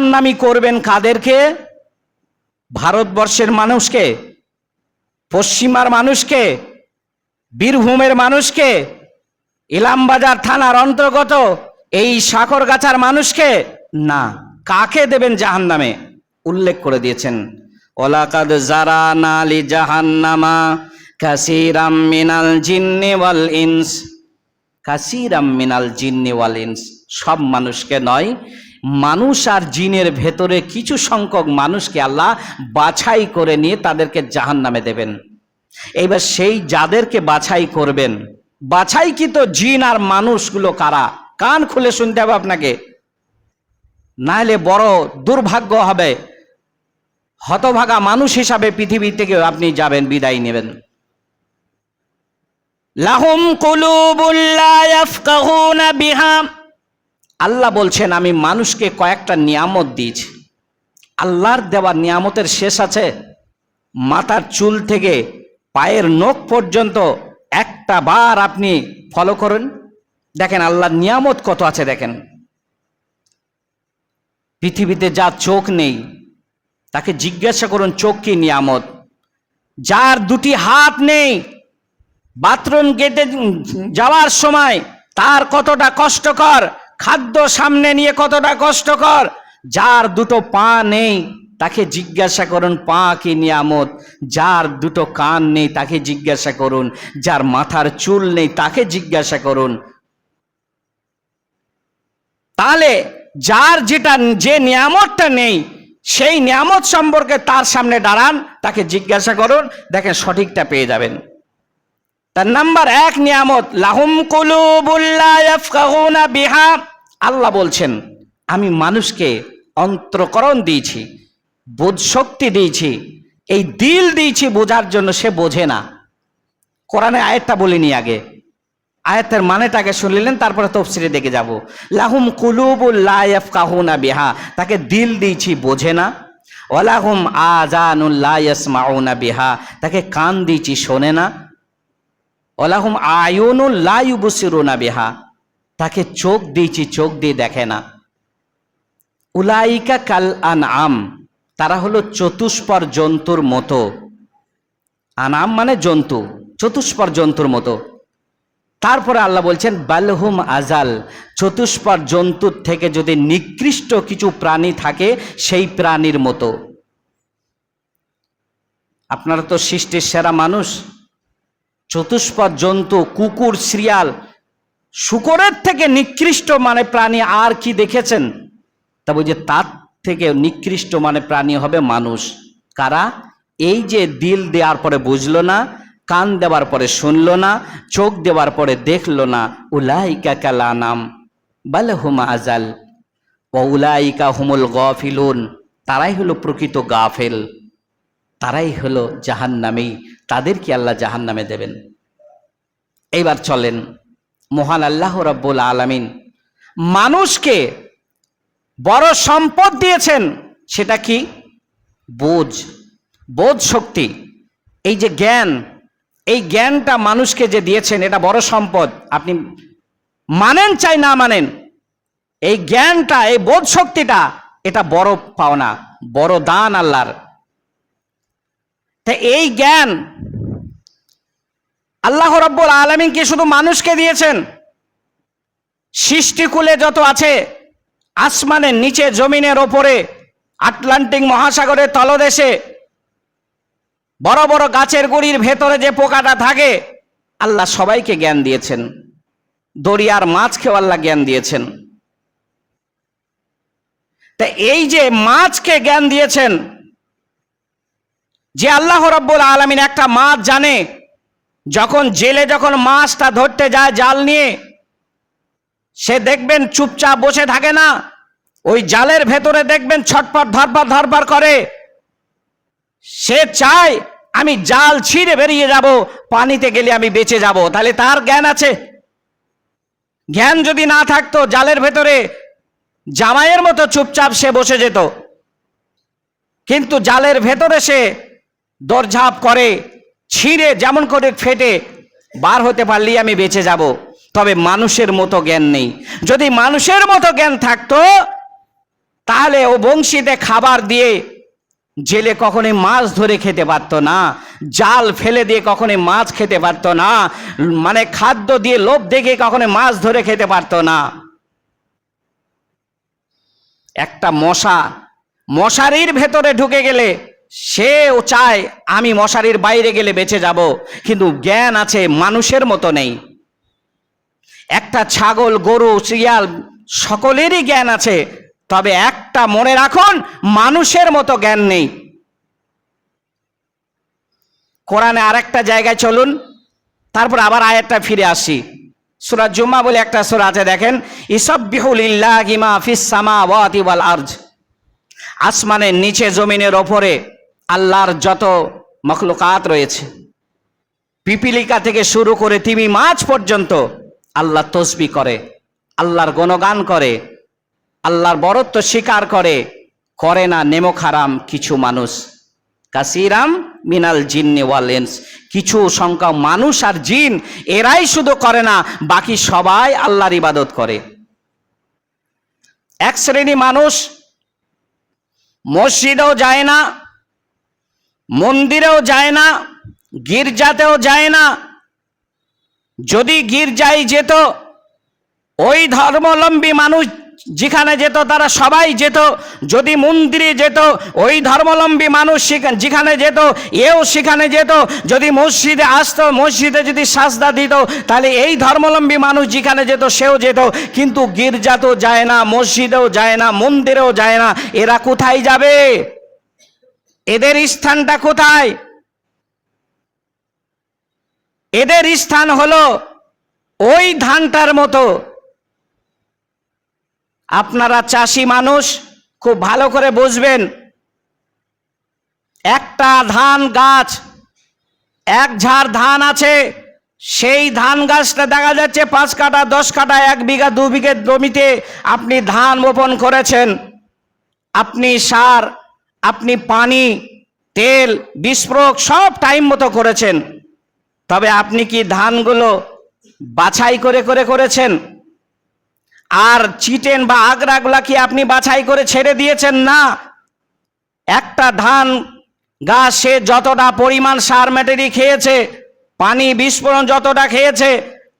নামি করবেন কাদেরকে? ভারতবর্ষের মানুষকে? পশ্চিমার মানুষকে? বীরভূমের মানুষকে? ইলামবাজার থানার অন্তর্গত এই সাকরগাছার মানুষকে? না। কাকে দেবেন জাহান্নামে? উল্লেখ করে দিয়েছেন। ওলাকাদ জারা নালি জাহান্নামা কাসিরাম মিনাল জিন্নি ওয়াল ইনস। কাসিরাম মিনাল জিন্নি ওয়াল ইনস। সব মানুষকে নয় মানুষ আর জিনের ভেতরে কিছু সংখ্যক মানুষকে আল্লাহ বাছাই করে নিয়ে তাদেরকে জাহান নামে দেবেন। এইবার সেই যাদেরকে বাছাই করবেন বাছাই কি তো জিন আর মানুষগুলো কারা? কান খুলে শুনতে হবে আপনাকে। নাহলে বড় দুর্ভাগ্য হবে। হতভাগা মানুষ হিসাবে পৃথিবী থেকে আপনি যাবেন, বিদায় নেবেন। লাহুম কুলুবুল্লা ইয়াফকাহুনা বিহা। আল্লাহ বলছেন, আমি মানুষকে কয়েকটা নিয়ামত দিয়েছি। আল্লাহর দেওয়া নিয়ামতের শেষ আছে মাথার চুল থেকে পায়ের নখ পর্যন্ত। একটা বার আপনি ফলো করেন। দেখেন আল্লাহর নিয়ামত কত আছে, দেখেন। পৃথিবীতে যা চোখ নেই, তাকে জিজ্ঞাসা করুন, চোখ কি নিয়ামত? যার দুটি হাত নেই, বাথরুম গেটে যাওয়ার সময় তার কতটা কষ্টকর খাদ্য সামনে নিয়ে কতটা কষ্টকর? যার দুটো পা নেই, তাকে জিজ্ঞাসা করুন, পা কি নিয়ামত? যার দুটো কান নেই, তাকে জিজ্ঞাসা করুন। যার মাথার চুল নেই, তাকে জিজ্ঞাসা করুন। তাহলে যার যেটা, যে নিয়ামতটা নেই, সেই নিয়ামত সম্পর্কে তার সামনে দাঁড়ান, তাকে জিজ্ঞাসা করুন, দেখেন সঠিকটা পেয়ে যাবেন। তার নাম্বার এক নিয়ামত, লাহুম কুলুবুল্লা ইয়াফকাহুনা বিহা। আল্লাহ বলছেন, আমি মানুষকে অন্তরকরণ দিয়েছি বোধ শক্তি দিয়েছি, এই দিল দিয়েছি বোঝার জন্য সে বোঝে না। কোরআনে আয়াতটা বলিনি আগে। আয়াতের মানেটাকে শুনলেন, তারপরে তফসিরে দেখে যাব। লাহুম কুলুবুল্লা ইয়াফকাহুনা বিহা, তাকে দিল দিয়েছি বোঝে না। ওয়ালাহুম আজানুল্লা ইয়াসমাউনা বিহা, তাকে কান দিয়েছি শোনে না। ওলাহুম আয়নুল লাইবুসিরুনা বিহা তাকে চোখ দিয়েছি, চোখ দিয়ে দেখে না। উলাইকা কাল আনআম, তারা হলো চতুষ্পর জন্তুর মতো। আনাম মানে জন্তু, চতুষ্পর জন্তুর মতো। তারপরে আল্লাহ বলছেন বালহুম আজাল, চতুষ্পর জন্তুর থেকে যদি নিকৃষ্ট কিছু প্রাণী থাকে, সেই প্রাণীর মতো। আপনারা তো সৃষ্টির সেরা মানুষ। চতুষ্পদ জন্তু, কুকুর শ্রিয়াল শুকরের থেকে নিকৃষ্ট মানে প্রাণী আর কি দেখেছেন? তা বুঝে তার থেকে নিকৃষ্ট মানে প্রাণী হবে মানুষ। কারা? এই যে দিল দেওয়ার পরে বুঝলো না, কান দেওয়ার পরে শুনলো না, চোখ দেওয়ার পরে দেখল না, উলাইকা কালা নাম বালে হুমা আজাল ও উলাইকা হুমুল গফিলুন। তারাই হলো প্রকৃত গাফেল, তারাই হলো জাহান্নামেই তাদেরকে আল্লাহ জাহান্নামে দেবেন? এইবার চলেন। মহান আল্লাহ রব্বুল আলামিন। মানুষকে বড় সম্পদ দিয়েছেন, সেটা কি? বোঝ। বোধ শক্তি। এই যে জ্ঞান, এই জ্ঞানটা মানুষকে যে দিয়েছেন, এটা বড় সম্পদ। আপনি মানেন চাই না মানেন, এই জ্ঞানটা, এই বোধ শক্তিটা, এটা বড় পাওনা, বড় দান আল্লাহর। তা এই জ্ঞান আল্লাহ রব্বুল আলমিন কি শুধু মানুষকে দিয়েছেন? সৃষ্টিকুলে যত আছে, আসমানের নিচে, জমিনের ওপরে, আটলান্টিক মহাসাগরের তলদেশে, বড় বড় গাছের গুড়ির ভেতরে যে পোকাটা থাকে, আল্লাহ সবাইকে জ্ঞান দিয়েছেন। দরিয়ার মাছকে আল্লাহ জ্ঞান দিয়েছেন। তা এই যে মাছকে জ্ঞান দিয়েছেন, যে আল্লাহ রব্বুল আলমিন একটা মাছ জানে যখন জেলে যখন মাছটা ধরতে যায় জাল নিয়ে, সে দেখবেন চুপচাপ বসে থাকে না। ওই জালের ভেতরে দেখবেন ছটপট ধরবার ধরবার করে। সে চায়, আমি জাল ছিঁড়ে বেরিয়ে যাব, পানিতে গেলে আমি বেঁচে যাব। তাহলে তার জ্ঞান আছে। জ্ঞান যদি না থাকতো, জালের ভেতরে জামাইয়ের মতো চুপচাপ সে বসে যেত। কিন্তু জালের ভেতরে সে দরঝাপ করে। ছিঁড়ে যেমন করে ফেটে বার হতে পারলেই আমি বেঁচে যাব। তবে মানুষের মতো জ্ঞান নেই। যদি মানুষের মতো জ্ঞান থাকতো, তাহলে ও বংশীতে খাবার দিয়ে জেলে কখনোই মাছ ধরে খেতে পারতো না, জাল ফেলে দিয়ে কখনোই মাছ খেতে পারতো না মানে খাদ্য দিয়ে লোভ দেখে কখনো মাছ ধরে খেতে পারতো না। একটা মশা, মশারির ভেতরে ঢুকে গেলে সেও চায় আমি মশারির বাইরে গেলে বেঁচে যাব, কিন্তু জ্ঞান আছে মানুষের মতো নেই। একটা ছাগল, গরু, শিয়াল, সকলেরই জ্ঞান আছে, তবে একটা মনে রাখুন, মানুষের মতো জ্ঞান নেই। কোরআনে আরেকটা জায়গায় চলুন, তারপর আবার আয়াতটা ফিরে আসি। সুরা জুম্মা বলে একটা সুরা আছে, দেখেন ইসব্বিহুলিল্লাহ গিমা ফিস সামাওয়াতি ওয়াল আরজ, আসমানের নিচে, জমিনের ওপরে আল্লাহর যত মখলুকাত রয়েছে। পিপিলিকা থেকে শুরু করে তিমি মাছ পর্যন্ত আল্লাহ তসবি করে, আল্লাহর গণগান করে, আল্লাহর বরত্ব স্বীকার করে করে না নেমো খারাম কিছু মানুষ। কাসিরাম মিনাল জিন্নি ওয়ালেন্স কিছু সংখ্যা মানুষ আর জিন, এরাই শুধু করে না, বাকি সবাই আল্লাহর ইবাদত করে। এক শ্রেণি মানুষ মসজিদেও যায় না মন্দিরেও যায় না, গির্জাতেও যায় না। যদি গির্জায় যেত, ওই ধর্মাবলম্বী মানুষ যেখানে যেত, তারা সবাই যেত। যদি মন্দিরে যেত, ওই ধর্মাবলম্বী মানুষ যেখানে যেত, এও সেখানে যেত। যদি মসজিদে আসতো, মসজিদে যদি সাজদা দিত, তাহলে এই ধর্মাবলম্বী মানুষ যেখানে যেত, সেও যেত। কিন্তু গির্জাতেও যায় না, মসজিদেও যায় না, মন্দিরেও যায় না। এরা কোথায় যাবে? এদের স্থানটা কোথায়? এদের স্থান হলো ওই ধানটার মতো। আপনারা চাষি মানুষ খুব ভালো করে বুঝবেন। একটা ধান গাছ, এক ঝাড় ধান আছে, সেই ধান গাছটা দেখা যাচ্ছে পাঁচ কাটা দশ কাটা এক বিঘা, দু বিঘে জমিতে আপনি ধান বপন করেছেন। আপনি সার আপনি পানি, তেল, বিস্ফোরক সব টাইম মতো করেছেন। তবে আপনি কি ধানগুলো বাছাই করে করে করেছেন? আর চিটেন বা আগরাগুলা কি আপনি বাছাই করে ছেড়ে দিয়েছেন? না। একটা ধান গাছ সে যতটা পরিমাণ সার ম্যাটেরি খেয়েছে, পানি বিস্ফোরণ যতটা খেয়েছে,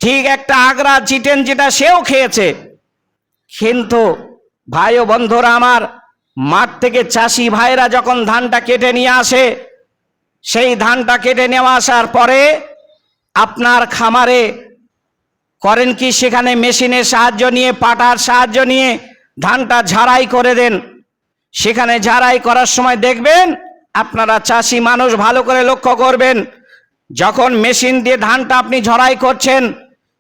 ঠিক একটা আগরা চিটেন যেটা সেও খেয়েছে। কিন্তু ভাই ও বন্ধুরা আমার মাঠ থেকে চাষি ভাইরা যখন ধানটা কেটে নিয়ে আসে, সেই ধানটা কেটে নেওয়া আসার পরে আপনার খামারে করেন কি? সেখানে মেশিনের সাহায্য নিয়ে, পাটার সাহায্য নিয়ে ধানটা ঝাড়াই করে দেন। সেখানে ঝাড়াই করার সময় দেখবেন আপনারা চাষি মানুষ ভালো করে লক্ষ্য করবেন, যখন মেশিন দিয়ে ধানটা আপনি ঝরাই করছেন,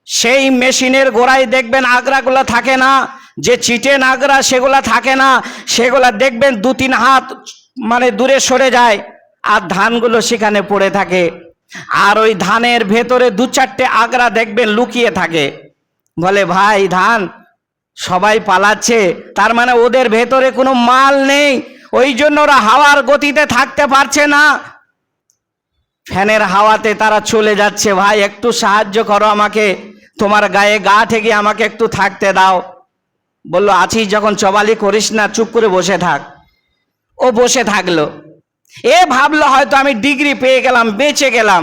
সেই মেশিনের গোড়ায় দেখবেন আগরাগুলো থাকে না যে চিটেন আগরা সেগুলা থাকে না, সেগুলা দেখবেন দু তিন হাত মানে দূরে সরে যায়, আর ধানগুলো সেখানে পড়ে থাকে। আর ওই ধানের ভেতরে দু চারটে আগরা দেখবেন লুকিয়ে থাকে। বলে, ভাই, ধান সবাই পালাচ্ছে, তার মানে ওদের ভেতরে কোনো মাল নেই, ওই জন্য ওরা হাওয়ার গতিতে থাকতে পারছে না। ফ্যানের হাওয়াতে তারা চলে যাচ্ছে, ভাই, একটু সাহায্য করো আমাকে, তোমার গায়ে গা থেকে আমাকে একটু থাকতে দাও। বলল, আছিস যখন, চবালি করিস না, চুপ করে বসে থাক। ও বসে থাকল। এ ভাবলো, হয়তো আমি ডিগ্রি পেয়ে গেলাম, বেঁচে গেলাম।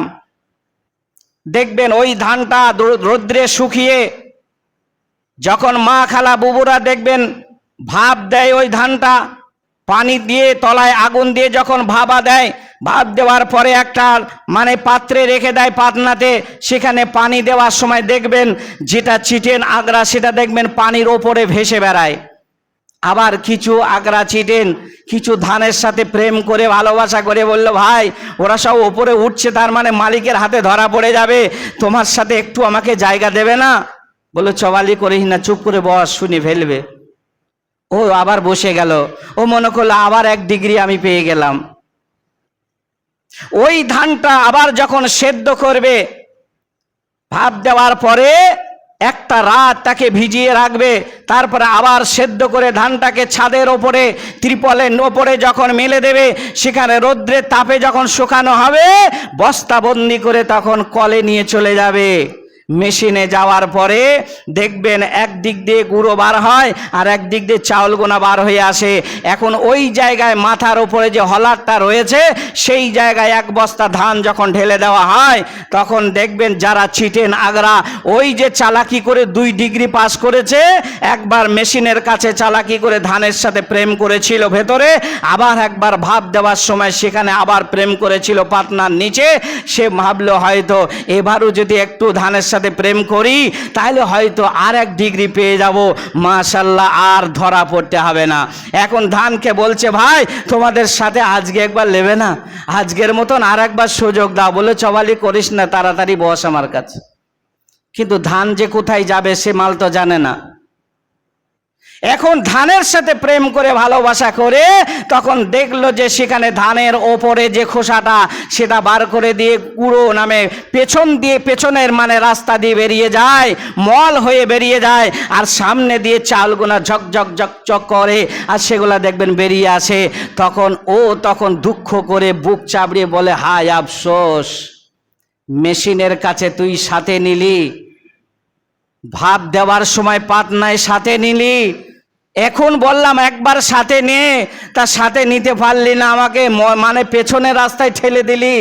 দেখবেন, ওই ধানটা রৌদ্রে শুকিয়ে যখন মা খালা বুবুরা দেখবেন, ভাব দেয় ওই ধানটা, পানি দিয়ে, তলায় আগুন দিয়ে যখন ভাবা দেয় ভাপ দেওয়ার পরে একটা মানে পাত্রে রেখে দেয় পাতনাতে, সেখানে পানি দেওয়ার সময় দেখবেন যেটা চিটেন আগরা, সেটা দেখবেন পানির ওপরে ভেসে বেড়ায়। আবার কিছু আগরা চিটেন, কিছু ধানের সাথে প্রেম করে, ভালোবাসা করে বলল, ভাই, ওরা সব ওপরে উঠছে, তার মানে মালিকের হাতে ধরা পড়ে যাবে, তোমার সাথে একটু আমাকে জায়গা দেবে না? বলে চবালি করিস না, চুপ করে বস, শুনে ফেলবে। ও আবার বসে গেল। ও মনে করল, আবার এক ডিগ্রি আমি পেয়ে গেলাম। ওই ধানটা আবার যখন সেদ্ধ করবে, ভাপ দেওয়ার পরে একটা রাত তাকে ভিজিয়ে রাখবে, তারপরে আবার সেদ্ধ করে ধানটাকে ছাদের ওপরে, ত্রিপলের ওপরে যখন মেলে দেবে, সেখানে রৌদ্রের তাপে যখন শুকানো হবে, বস্তাবন্দি করে তখন কলে নিয়ে চলে যাবে। মেশিনে যাওয়ার পরে দেখবেন একদিক দিয়ে গুঁড়ো বার হয় আর একদিক দিয়ে চাউল গোনা বার হয়ে আসে। এখন ওই জায়গায় মাথার উপরে যে হলারটা রয়েছে, সেই জায়গায় এক বস্তা ধান যখন ঢেলে দেওয়া হয়, তখন দেখবেন যারা ছিটেন আগরা, ওই যে চালাকি করে দুই ডিগ্রি পাস করেছে, একবার মেশিনের কাছে চালাকি করে ধানের সাথে প্রেম করেছিল ভেতরে, আবার একবার ভাব দেওয়ার সময় সেখানে আবার প্রেম করেছিল পাতনার নিচে, সে ভাবলো হয়তো এবারও যদি একটু ধানের সাথে প্রেম করি, তাহলে হয়তো আর এক ডিগ্রি পেয়ে যাব। মাশাল্লাহ, আর ধরা পড়তে হবে না। এখন ধানকে বলছে, ভাই, তোমাদের সাথে আজকে একবার নেবে না? আজকের মতন আর একবার সুযোগ দাও। বলে, চবালি করিস না, তাড়াতাড়ি বস আমার কাছে। কিন্তু ধান যে কোথায় যাবে, সে মাল তো জানে না। এখন ধানের সাথে প্রেম করে ভালোবাসা করে তখন দেখল যে সেখানে ধানের ওপরে যে খোসাটা, সেটা বার করে দিয়ে কুড়ো নামে পেছন দিয়ে পেছনের মানে রাস্তা দিয়ে বেরিয়ে যায়, মল হয়ে বেরিয়ে যায়, আর সামনে দিয়ে চালগুনা ঝকঝক ঝকঝক করে, আর সেগুলা দেখবেন বেরিয়ে আসে। তখন ও তখন দুঃখ করে বুক চাবড়িয়ে বলে, হায় আফসোস, মেশিনের কাছে তুই সাথে নিলি, ভাব দেওয়ার সময় পাতনায় সাথে নিলি এখন বললাম একবার সাথে নে, তা সাথে নিতে পারলি না আমাকে মানে পেছনের রাস্তায় ঠেলে দিলি।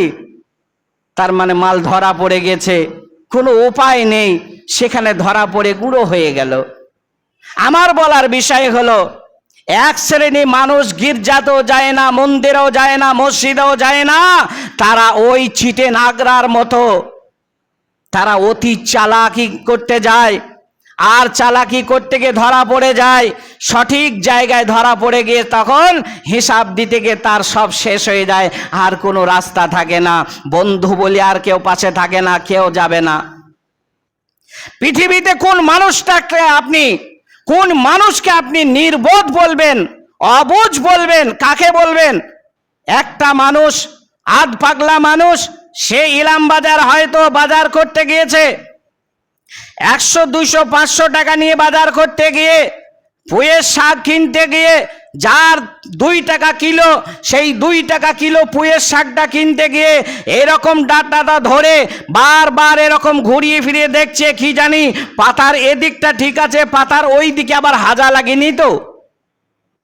তার মানে মাল ধরা পড়ে গেছে, কোনো উপায় নেই, সেখানে ধরা পড়ে গুঁড়ো হয়ে গেল। আমার বলার বিষয় হলো, এক শ্রেণি মানুষ গির্জাতেও যায় না, মন্দিরেও যায় না, মসজিদেও যায় না, তারা ওই চিটে নাগরার মতো। তারা অতি চালাকি করতে যায় আর চালাকি করতে গিয়ে ধরা পড়ে যায়। সঠিক জায়গায় ধরা পড়ে গিয়ে তখন হিসাব দিতে গিয়ে তার সব শেষ হয়ে যায়। আর কোনো রাস্তা থাকে না। বন্ধু বলে আর কেউ পাশে থাকে না, কেউ যাবে না। পৃথিবীতে কোন মানুষটাকে আপনি, কোন মানুষকে আপনি নির্বোধ বলবেন, অবুঝ বলবেন, কাকে বলবেন? একটা মানুষ, আধ পাগলা মানুষ, সে ইলাম বাজার হয়তো বাজার করতে গিয়েছে। একশো দুশো পাঁচশো টাকা নিয়ে বাজার করতে গিয়ে, পুয়ের শাক কিনতে গিয়ে, যার দুই টাকা কিলো, সেই দুই টাকা কিলো পুয়ের শাকটা কিনতে গিয়ে, এরকম ডাটাটা ধরে বারবার এরকম ঘুরিয়ে ফিরিয়ে দেখছে, কি জানি, পাতার এদিকটা ঠিক আছে, পাতার ওই দিকে আবার হাজা লাগেনি তো?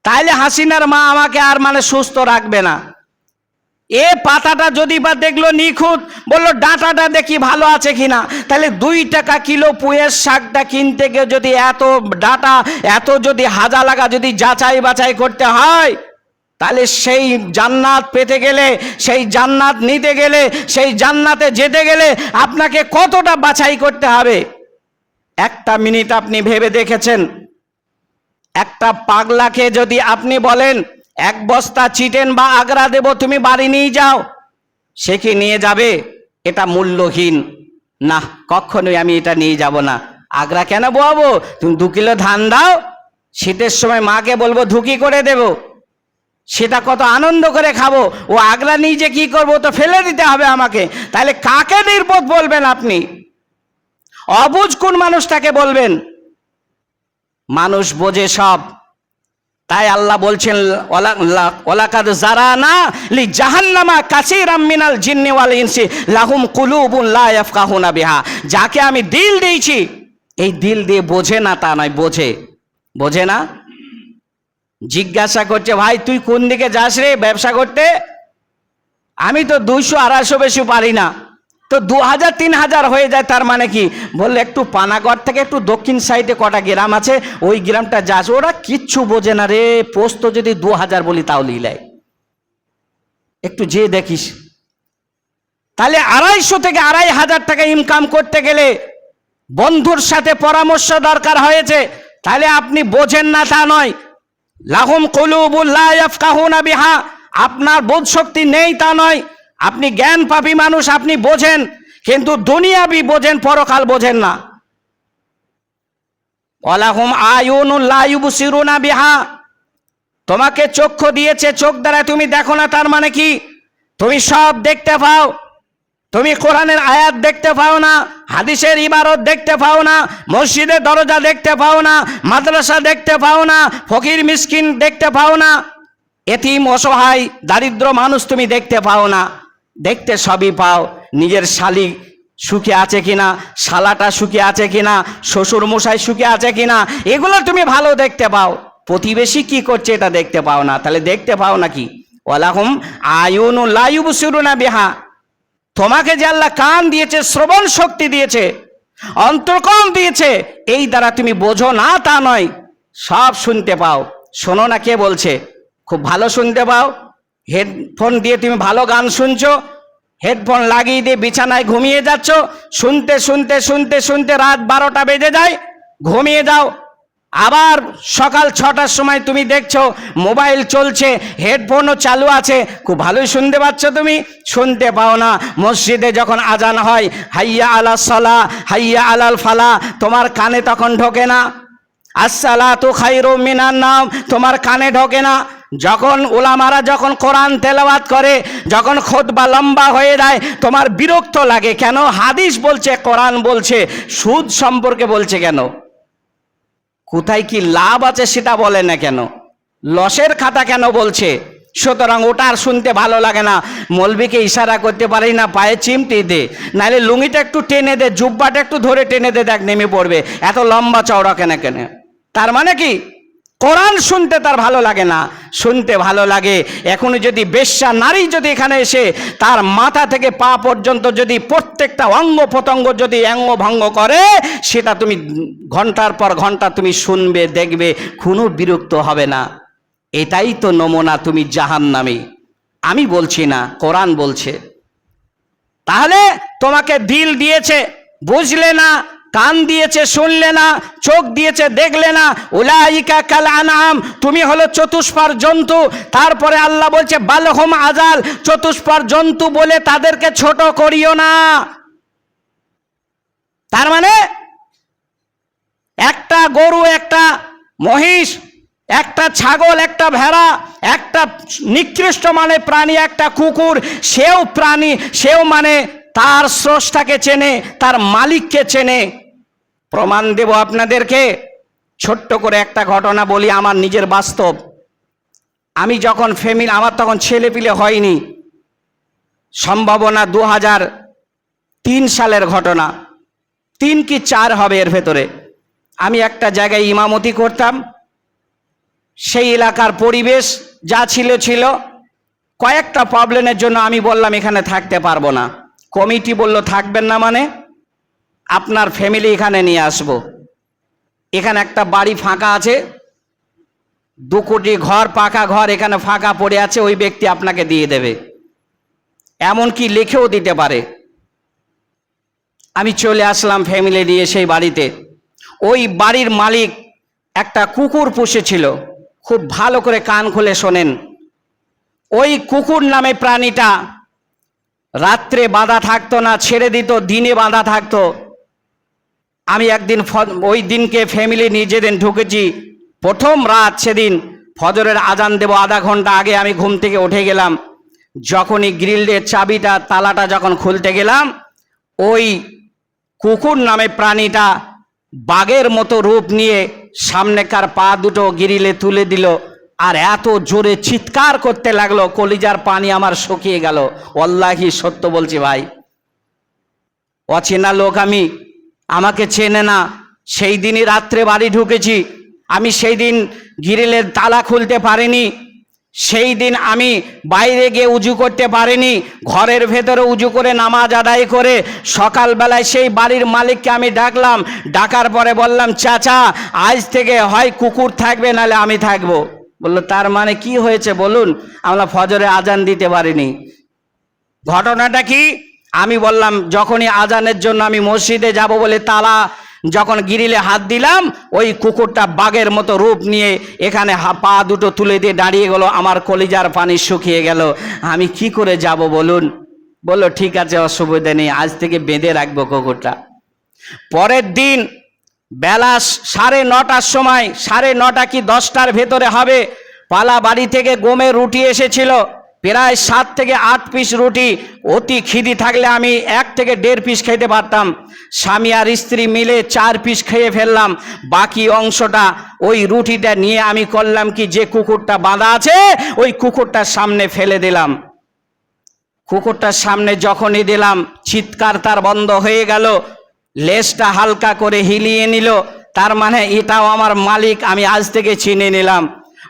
তাইলে হাসিনার মা আমাকে আর মানে সুস্থ রাখবে না। এ পাতাটা যদি বা দেখল নিখুঁত, বলল, ডাঁটাটা দেখি ভালো আছে কিনা? তাহলে দুই টাকা কিলো পুয়ের শাকটা কিনতে গিয়ে যদি এত ডাটা, এত যদি হাজা লাগা যদি যাচাই বাছাই করতে হয়, তাহলে সেই জান্নাত পেতে গেলে, সেই জান্নাত নিতে গেলে, সেই জান্নাতে যেতে গেলে আপনাকে কতটা বাছাই করতে হবে? একটা মিনিট আপনি ভেবে দেখেছেন? একটা পাগলাকে যদি আপনি বলেন এক বস্তা চিটেন বা আগ্রা দেব, তুমি বাড়ি নিয়ে যাও। সে কি নিয়ে যাবে? এটা মূল্যহীন। না, কখনোই আমি এটা নিয়ে যাব না। আগ্রা কেন বোয়াবো? তুমি দু কিলো ধান দাও, শীতের সময় মাকে বলব, ধুকি করে দেব। সেটা কত আনন্দ করে খাব। ও আগ্রা নিয়ে যে কি করব তো ফেলে দিতে হবে আমাকে। তাহলে কাকে নির্বোধ বলবেন আপনি? অবুঝ কোন মানুষটাকে বলবেন? মানুষ বোঝে সব। তাই আল্লাহ বলছেন ওলাকাদ জারানা লি জাহান্নামা কাসীরাম মিনাল জিন্নি ওয়াল ইনসি, লাহুম কুলুবুন লা ইয়াফকাহুনা বিহা। যাকে আমি দিল দিয়েছি, এই দিল দিয়ে বোঝে না তা নয়, বোঝে। বোঝে না? জিজ্ঞাসা করছে, ভাই, তুই কোন দিকে যাস রে ব্যবসা করতে? আমি তো দুইশো আড়াইশো বেশি পারি না। তো দু হাজার, তিন হাজার হয়ে যায়, তার মানে কি? বললে একটু পানাগড় থেকে একটু দক্ষিণ সাইডে কটা গ্রাম আছে, ওই গ্রামটা যাস, ওরা কিচ্ছু বোঝে না রে, পোস্ত যদি দু হাজার বলি তাও লিলাই। একটু যে দেখিস। তাহলে আড়াইশো থেকে আড়াই হাজার টাকা ইনকাম করতে গেলে বন্ধুর সাথে পরামর্শ দরকার হয়েছে, তাহলে আপনি বোঝেন না তা নয়। লাহুম কলুবুল্লাহ বিহা, আপনার বোধ শক্তি নেই তা নয়। আপনি জ্ঞান পাপী মানুষ, আপনি বোঝেন, কিন্তু দুনিয়াবি বোঝেন, পরকাল বোঝেন না। ওয়ালাহুম আয়ুনুল্লাহ বিহা। তোমাকে চক্ষু দিয়েছে, চোখ দ্বারা তুমি দেখো না, তার মানে কি? তুমি সব দেখতে পাও। তুমি কোরআনের আয়াত দেখতে পাও না, হাদিসের ইবারত দেখতে পাও না, মসজিদের দরজা দেখতে পাও না, মাদ্রাসা দেখতে পাও না, ফকির মিসকিন দেখতে পাও না। এতিম, অসহায়, দারিদ্র মানুষ তুমি দেখতে পাও না। দেখতে সবই পাও, নিজের শালি সুখে আছে কিনা, শালাটা সুখে আছে কিনা শ্বশুর মশাই সুখে আছে কিনা, এগুলো তুমি ভালো দেখতে পাও। প্রতিবেশী কি করছে এটা দেখতে পাও না, তাহলে দেখতে পাও নাকি? ওয়ালাহুম আয়ুন লাইব না বিহা। তোমাকে যে আল্লাহ কান দিয়েছে, শ্রবণ শক্তি দিয়েছে অন্তর্কম দিয়েছে, এই দ্বারা তুমি বোঝো না তা নয়, সব শুনতে পাও। শোনো না কে বলছে, খুব ভালো শুনতে পাও। হেডফোন দিয়ে তুমি ভালো গান শুনছো, হেডফোন লাগিয়ে দিয়ে বিছানায় ঘুমিয়ে যাচ্ছ, শুনতে শুনতে শুনতে শুনতে রাত বারোটা বেজে যায়, ঘুমিয়ে যাও। আবার সকাল ছটার সময় তুমি দেখছ মোবাইল চলছে, হেডফোনও চালু আছে, খুব ভালোই শুনতে পাচ্ছ তুমি, শুনতে পাও না। মসজিদে যখন আজান হয়, হাইয়া আলা সলা, হাইয়া আলাল ফালা, তোমার কানে তখন ঢোকে না। আসসালা তো খাইরো মিনার নাম, তোমার কানে ঢোকে না। যখন ওলামারা যখন কোরআন তেলাওয়াত করে, যখন খোদবা লম্বা হয়ে যায়, তোমার বিরক্ত লাগে কেন? হাদিস বলছে, কোরআন বলছে, সুদ সম্পর্কে বলছে কেন? কোথায় কি লাভ আছে সেটা বলে না কেন? লসের খাতা কেন বলছে? সুতরাং ওটা আর শুনতে ভালো লাগে না। মলবিকে ইশারা করতে পারি না, পায়ে চিমটি দে। নাহলে লুঙ্গিটা একটু টেনে দে, জুব্বাটা একটু ধরে টেনে দে, দেখ নেমে পড়বে। এত লম্বা চওড়া কেন কেন? তার মানে কি? কোরআন শুনতে তার ভালো লাগে না। শুনতে ভালো লাগে। এখনই যদি বেশ্যা নারী যদি এখানে এসে তার মাথা থেকে পা পর্যন্ত যদি প্রত্যেকটা অঙ্গ প্রত্যঙ্গ যদি অঙ্গ ভঙ্গ করে, সেটা তুমি ঘণ্টার পর ঘণ্টা তুমি শুনবে, দেখবে, কোনো বিরক্ত হবে না। এটাই তো নমুনা তুমি জাহান নামে আমি বলছি না, কোরআন বলছে। তাহলে তোমাকে দিল দিয়েছে, বুঝলে না? কান দিয়েছে শুনলে না, চোখ দিয়েছে দেখলে না, উলাইকা কাল আনাম তুমি হলো চতুষ্পার জন্তু। তারপরে আল্লাহ বলছে বালহম আজাল, চতুষ্পার জন্তু বলে তাদেরকে ছোট করিও না। তার মানে একটা গরু, একটা মহিষ, একটা ছাগল, একটা ভেড়া, একটা নিকৃষ্ট মানে প্রাণী, একটা কুকুর, সেও প্রাণী, সেও মানে তার স্রষ্টাকে চেনে, তার মালিককে চেনে। প্রমাণ দেব আপনাদেরকে। ছোট্ট করে একটা ঘটনা বলি আমার নিজের বাস্তব। আমি যখন ফ্যামিলি আমার তখন ছেলে পিলে হয়নি। সম্ভাবনা দু হাজার তিন সালের ঘটনা। তিন কি চার হবে এর ভেতরে। আমি একটা জায়গায় ইমামতি করতাম। সেই এলাকার পরিবেশ যা ছিল ছিল। কয়েকটা প্রবলেমের জন্য আমি বললাম, এখানে থাকতে পারব না। কমিটি বলল, থাকবেন না মানে? আপনার ফ্যামিলি এখানে নিয়ে আসব। এখানে একটা বাড়ি ফাঁকা আছে। দু কোটি ঘর, পাকা ঘর এখানে ফাঁকা পড়ে আছে, ওই ব্যক্তি আপনাকে দিয়ে দেবে। এমনকি লিখেও দিতে পারে। আমি চলে আসলাম ফ্যামিলি নিয়ে সেই বাড়িতে। ওই বাড়ির মালিক একটা কুকুর পুষেছিল। খুব ভালো করে কান খুলে শোনেন। ওই কুকুর নামে প্রাণীটা রাত্রে বাঁধা থাকতো না, ছেড়ে দিত, দিনে বাঁধা থাকতো। আমি একদিন ওই দিনকে ফ্যামিলি নিয়ে যেদিন ঢুকেছি, প্রথম রাত সেদিন ফজরের আজান দেব আধা ঘণ্টা আগে আমি ঘুম থেকে উঠে গেলাম। যখনই গ্রিলের চাবিটা, তালাটা যখন খুলতে গেলাম, ওই কুকুর নামে প্রাণীটা বাঘের মতো রূপ নিয়ে সামনেকার পা দুটো গিরিলে তুলে দিল আর এত জোরে চিৎকার করতে লাগল, কলিজার পানি আমার শুকিয়ে গেল। অল্লাহি সত্য বলছি ভাই। অচেনা লোক আমি আমাকে চেনে না। সেই দিনই রাত্রে বাড়ি ঢুকেছি। আমি সেই দিন গিরিলের তালা খুলতে পারিনি। সেই দিন আমি বাইরে গিয়ে উজু করতে পারিনি। ঘরের ভেতরে উজু করে নামাজ আদায় করে সকালবেলায় সেই বাড়ির মালিককে আমি ডাকলাম। ডাকার পরে বললাম, চাচা, আজ থেকে হয় কুকুর থাকবে, নাহলে আমি থাকব। বলল, তার মানে কি হয়েছে বলুন? আমরা ফজরে আজান দিতে পারিনি। ঘটনাটা কি? আমি বললাম, যখনই আজানের জন্য আমি মসজিদে যাব বলে তালা যখন গিরিলে হাত দিলাম, ওই কুকুরটা বাঘের মতো রূপ নিয়ে এখানে পা দুটো তুলে দিয়ে দাঁড়িয়ে গেল, আমার কলিজার পানি শুকিয়ে গেল। আমি কি করে যাব বলুন? বলল, ঠিক আছে, অসুবিধা নেই, আজ থেকে বেঁধে রাখব কুকুরটা। পরের দিন বেলা সাড়ে নটার সময়, সাড়ে নটা কি দশটার ভেতরে হবে, পালা বাড়ি থেকে গমের রুটি এসেছিল। প্রায় সাত থেকে আট পিস রুটি, অতি খিদি থাকলে আমি এক থেকে দেড় পিস খেতে পারতাম। স্বামী আর স্ত্রী মিলে চার পিস খেয়ে ফেললাম। বাকি অংশটা ওই রুটিটা নিয়ে আমি করলাম কি, যে কুকুরটা বাঁধা আছে, ওই কুকুরটার সামনে ফেলে দিলাম। কুকুরটার সামনে যখনই দিলাম, চিৎকার তার বন্ধ হয়ে গেল। লেজটা হালকা করে হিলিয়ে নিল। তার মানে এটাও আমার মালিক, আমি আজ থেকে চিনে নিলাম।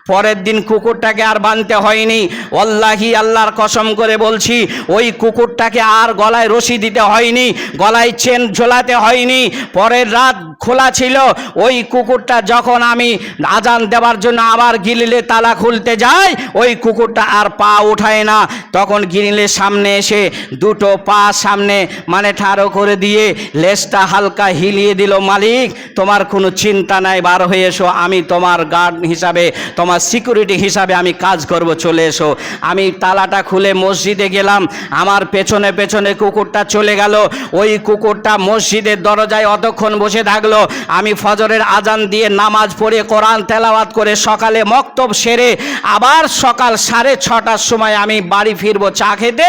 পরের দিন কুকুরটাকে আর বানতে হয়নি। অল্লাহি আল্লাহর কসম করে বলছি, ওই কুকুরটাকে আর গলায় রশি দিতে হয়নি, গলায় চেন ঝোলাতে হয়নি। পরের রাত খোলা ছিল, ওই কুকুরটা যখন আমি আজান দেওয়ার জন্য আবার গিলিলে তালা খুলতে যাই, ওই কুকুরটা আর পা ওঠায় না। তখন গিরিলের সামনে এসে দুটো পা সামনে মানে ঠাড়ো করে দিয়ে লেজটা হালকা হিলিয়ে দিল, মালিক, তোমার কোনো চিন্তা নাই, বার হয়ে এসো, আমি তোমার গার্ড হিসাবে তোমার সিকিউরিটি হিসাবে আমি কাজ করব, চলে এসো। আমি তালাটা খুলে মসজিদে গেলাম, আমার পেছনে পেছনে কুকুরটা চলে গেল। ওই কুকুরটা মসজিদের দরজায় অতক্ষণ বসে থাকল। আমি ফজরের আজান দিয়ে নামাজ পড়ে, কোরআন তেলাওয়াত করে সকালে মক্তব সেরে আবার সকাল সাড়ে ছটার সময় আমি বাড়ি ফিরবো চা খেতে।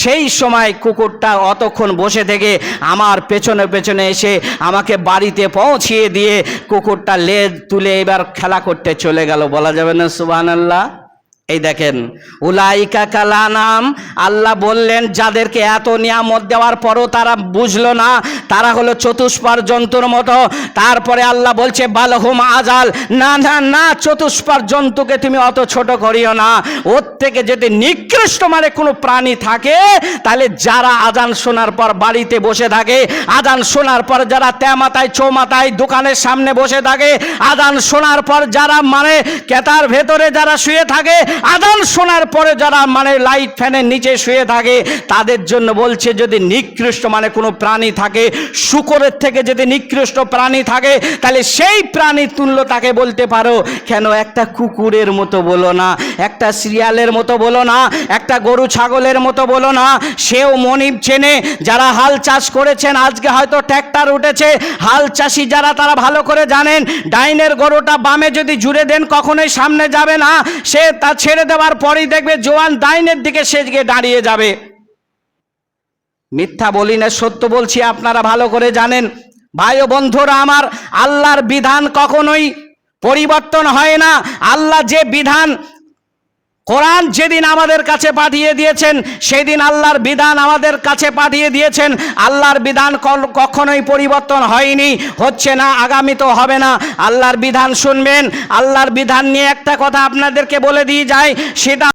সেই সময় কুকুরটা অতক্ষণ বসে থেকে আমার পেছনে পেছনে এসে আমাকে বাড়িতে পৌঁছিয়ে দিয়ে কুকুরটা লেজ তুলে এবার খেলা করতে চলে গেল, বলা যাবে না সুবান আল্লাহ এই দেখেন, উলাইকা কালানাম, আল্লাহ বললেন, যাদেরকে এত নিয়ামত দেওয়ার পরও তারা বুঝলো না, তারা হলো চতুষ্পার জন্তুর মতো। তারপরে আল্লাহ বলছে, বালহুম আজাল, না না না, চতুষ্পার জন্তুকে তুমি অত ছোট করিও না। ওর থেকে যদি নিকৃষ্ট মানে কোনো প্রাণী থাকে, তাহলে যারা আজান শোনার পর বাড়িতে বসে থাকে, আজান শোনার পর যারা তেমাতায়, চৌমাতায় দোকানের সামনে বসে থাকে, আজান শোনার পর যারা মানে কেতার ভেতরে যারা শুয়ে থাকে আজান শোনার পরে যারা মানে লাইট ফ্যানের নিচে শুয়ে থাকে, তাদের জন্য বলছে যদি নিকৃষ্ট মানে কোনো প্রাণী থাকে, শুকরের থেকে যদি নিকৃষ্ট প্রাণী থাকে, তাহলে সেই প্রাণী তুল্য তাকে বলতে পারো, কেন একটা কুকুরের মতো বলো না, একটা সিরিয়ালের মতো বলো না, একটা গরু ছাগলের মতো বলো না, সেও মনিব চেনে, যারা হাল চাষ করেছেন, আজকে হয়তো ট্র্যাক্টর উঠেছে, হাল চাষি যারা তারা ভালো করে জানেন, ডাইনের গরুটা বামে যদি জুড়ে দেন, কখনোই সামনে যাবে না, সে তা ছেড়ে দেওয়ার পরেই দেখবে জোয়ান দাইনের দিকে সে দাঁড়িয়ে যাবে। মিথ্যা বলি না, সত্য বলছি, আপনারা ভালো করে জানেন। ভাই বন্ধুরা, আমার আল্লাহর বিধান কখনোই পরিবর্তন হয় না। আল্লাহ যে বিধান কোরআন যেদিন আমাদের কাছে পাঠিয়ে দিয়েছেন, সেদিন আল্লাহর বিধান আমাদের কাছে পাঠিয়ে দিয়েছেন। আল্লাহর বিধান কখনোই পরিবর্তন হয়নি, হচ্ছে না, আগামী তো হবে না। আল্লাহর বিধান শুনবেন, আল্লাহর বিধান নিয়ে একটা কথা আপনাদেরকে বলে দিয়ে যায় সেটা